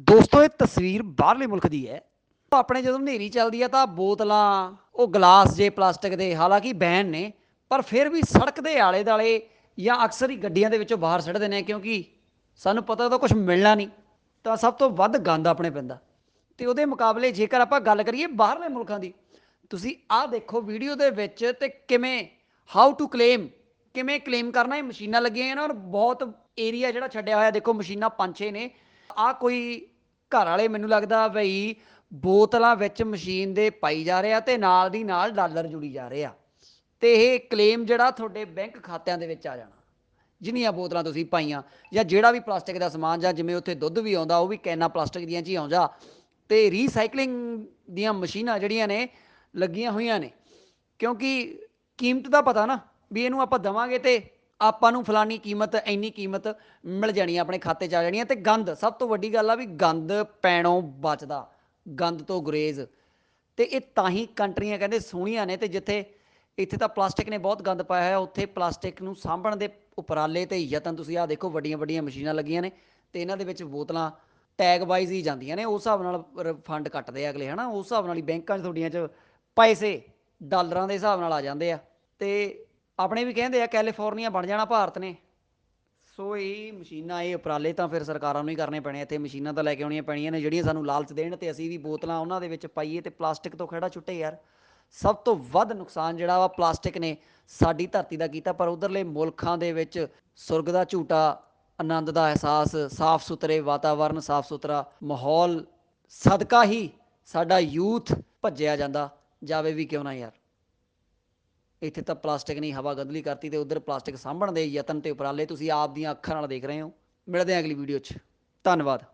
ਦੋਸਤੋ, ਇਹ ਤਸਵੀਰ ਬਾਹਰਲੇ ਮੁਲਕ ਦੀ ਹੈ। ਆਪਣੇ ਜਦੋਂ ਹਨੇਰੀ ਚੱਲਦੀ ਹੈ ਤਾਂ ਬੋਤਲਾਂ, ਉਹ ਗਲਾਸ ਜੇ ਪਲਾਸਟਿਕ ਦੇ, ਹਾਲਾਂਕਿ ਬੈਨ ਨੇ, ਪਰ ਫਿਰ ਵੀ ਸੜਕ ਦੇ ਆਲੇ ਦਾਲੇ ਜਾਂ ਅਕਸਰ ਹੀ ਗੱਡੀਆਂ ਦੇ ਵਿੱਚੋਂ ਬਾਹਰ ਸੱਟਦੇ ਨੇ ਕਿਉਂਕਿ ਸਾਨੂੰ ਪਤਾ ਤਾਂ ਕੁਝ ਮਿਲਣਾ ਨਹੀਂ। ਤਾਂ ਸਭ ਤੋਂ ਵੱਧ ਗੰਦ ਆਪਣੇ ਪੈਂਦਾ ਤੇ ਉਹਦੇ ਮੁਕਾਬਲੇ ਜੇਕਰ ਆਪਾਂ ਗੱਲ ਕਰੀਏ ਬਾਹਰਲੇ ਮੁਲਕਾਂ ਦੀ, ਤੁਸੀਂ ਆਹ ਦੇਖੋ ਵੀਡੀਓ ਦੇ ਵਿੱਚ ਤੇ ਕਿਵੇਂ ਹਾਊ ਟੂ ਕਲੇਮ ਕਿਵੇਂ ਕਲੇਮ ਕਰਨਾ, ਇਹ ਮਸ਼ੀਨਾਂ ਲੱਗੀਆਂ ਨੇ ਔਰ ਬਹੁਤ ਏਰੀਆ ਜਿਹੜਾ ਛੱਡਿਆ ਹੋਇਆ, ਦੇਖੋ ਮਸ਼ੀਨਾਂ ਪੰਜ ਛੇ ਨੇ। ਆਹ ਕੋਈ ਘਰ ਵਾਲੇ ਮੈਨੂੰ ਲੱਗਦਾ ਬਈ ਬੋਤਲਾਂ ਵਿੱਚ ਮਸ਼ੀਨ ਦੇ ਪਾਈ ਜਾ ਰਹੇ ਆ ਤੇ ਨਾਲ ਦੀ ਨਾਲ ਡਾਲਰ ਜੁੜੀ ਜਾ ਰਹੇ ਆ। ਤੇ ਇਹ ਕਲੇਮ ਜਿਹੜਾ ਤੁਹਾਡੇ ਬੈਂਕ ਖਾਤਿਆਂ ਦੇ ਵਿੱਚ ਆ ਜਾਣਾ। ਜਿੰਨੀਆਂ ਬੋਤਲਾਂ ਤੁਸੀਂ ਪਾਈਆਂ, ਜਾਂ ਜਿਹੜਾ ਵੀ ਪਲਾਸਟਿਕ ਦਾ ਸਮਾਨ, ਜਾਂ ਜਿਵੇਂ ਉੱਥੇ ਦੁੱਧ ਵੀ ਆਉਂਦਾ, ਉਹ ਵੀ ਕੈਨਾ ਪਲਾਸਟਿਕ ਦੀਆਂ ਚ ਹੀ ਆਉਂਦਾ। ਤੇ ਰੀਸਾਈਕਲਿੰਗ ਦੀਆਂ ਮਸ਼ੀਨਾਂ ਜਿਹੜੀਆਂ ਨੇ, ਲੱਗੀਆਂ ਹੋਈਆਂ ਨੇ। ਕਿਉਂਕਿ ਕੀਮਤ ਦਾ ਪਤਾ ਨਾ, ਵੀ ਇਹਨੂੰ ਆਪਾਂ ਦਵਾਂਗੇ ਤੇ ਆਪਾਂ ਨੂੰ ਫਲਾਨੀ ਕੀਮਤ, ਇੰਨੀ ਕੀਮਤ ਮਿਲ ਜਾਣੀ ਆ, ਆਪਣੇ ਖਾਤੇ 'ਚ ਆ ਜਾਣੀ ਹੈ ਤੇ ਗੰਦ, ਸਭ ਤੋਂ ਵੱਡੀ ਗੱਲ ਆ ਵੀ ਗੰਦ ਪੈਣੋਂ ਬਚਦਾ, ਗੰਦ ਤੋਂ ਗੁਰੇਜ਼। ਤੇ ਇਹ ਤਾਂ ਹੀ ਕੰਟਰੀਆਂ ਕਹਿੰਦੇ ਸੋਹਣੀਆਂ ਨੇ, ਤੇ ਜਿੱਥੇ, ਇੱਥੇ ਤਾਂ ਪਲਾਸਟਿਕ ਨੇ ਬਹੁਤ ਗੰਦ ਪਾਇਆ ਹੋਇਆ, ਉੱਥੇ ਪਲਾਸਟਿਕ ਨੂੰ ਸਾਂਭਣ ਦੇ ਉਪਰਾਲੇ ਤੇ ਯਤਨ, ਤੁਸੀਂ ਆਹ ਦੇਖੋ ਵੱਡੀਆਂ ਵੱਡੀਆਂ ਮਸ਼ੀਨਾਂ ਲੱਗੀਆਂ ਨੇ, ਤੇ ਇਹਨਾਂ ਦੇ ਵਿੱਚ ਬੋਤਲਾਂ ਟੈਗ ਵਾਈਜ਼ ਹੀ ਜਾਂਦੀਆਂ ਨੇ, ਉਸ ਹਿਸਾਬ ਨਾਲ ਫੰਡ ਕੱਟਦੇ ਆ ਅਗਲੇ, ਹਨਾ। ਉਸ ਹਿਸਾਬ ਨਾਲ ਹੀ ਬੈਂਕਾਂ 'ਚ ਤੁਹਾਡੀਆਂ 'ਚ ਪੈਸੇ ਡਾਲਰਾਂ ਦੇ ਹਿਸਾਬ ਨਾਲ ਆ ਜਾਂਦੇ ਆ। ਤੇ ਆਪਣੇ ਵੀ ਕਹਿੰਦੇ ਆ ਕੈਲੀਫੋਰਨੀਆ ਬਣ ਜਾਣਾ ਭਾਰਤ ਨੇ। ਸੋ ਇਹ ਮਸ਼ੀਨਾਂ, ਇਹ ਉਪਰਾਲੇ ਤਾਂ ਫਿਰ ਸਰਕਾਰਾਂ ਨੂੰ ਹੀ ਕਰਨੇ ਪੈਣੇ ਇੱਥੇ ਮਸ਼ੀਨਾਂ ਤਾਂ ਲੈ ਕੇ ਆਉਣੀਆਂ ਪੈਣੀਆਂ ਨੇ, ਜਿਹੜੀਆਂ ਸਾਨੂੰ ਲਾਲਚ ਦੇਣ ਤੇ ਅਸੀਂ ਵੀ ਬੋਤਲਾਂ ਉਹਨਾਂ ਦੇ ਵਿੱਚ ਪਾਈਏ ਤੇ ਪਲਾਸਟਿਕ ਤੋਂ ਖੜਾ ਛੁੱਟੇ ਯਾਰ। ਸਭ ਤੋਂ ਵੱਧ ਨੁਕਸਾਨ ਜਿਹੜਾ ਵਾ ਪਲਾਸਟਿਕ ਨੇ ਸਾਡੀ ਧਰਤੀ ਦਾ ਕੀਤਾ, ਪਰ ਉਧਰਲੇ ਮੁਲਕਾਂ ਦੇ ਵਿੱਚ ਸੁਰਗ ਦਾ ਝੂਟਾ, ਆਨੰਦ ਦਾ ਅਹਿਸਾਸ ਸਾਫ਼ ਸੁਥਰੇ ਵਾਤਾਵਰਨ ਸਾਫ਼ ਸੁਥਰਾ ਮਾਹੌਲ, ਸਦਕਾ ਹੀ ਸਾਡਾ ਯੂਥ ਭੱਜਿਆ ਜਾਂਦਾ। ਜਾਵੇ ਵੀ ਕਿਉਂ ਨਾ ਯਾਰ। ਇੱਥੇ ਤਾਂ ਪਲਾਸਟਿਕ ਨੇ ਹਵਾ ਗੰਦਲੀ ਕਰਤੀ ਤੇ ਉਧਰ ਪਲਾਸਟਿਕ ਸਾਂਭਣ ਦੇ ਯਤਨ ਤੇ ਉਪਰਾਲੇ ਤੁਸੀਂ ਆਪ ਦੀਆਂ ਅੱਖਾਂ ਨਾਲ ਦੇਖ ਰਹੇ ਹੋ। ਮਿਲਦੇ ਹਾਂ ਅਗਲੀ ਵੀਡੀਓ 'ਚ। ਧੰਨਵਾਦ।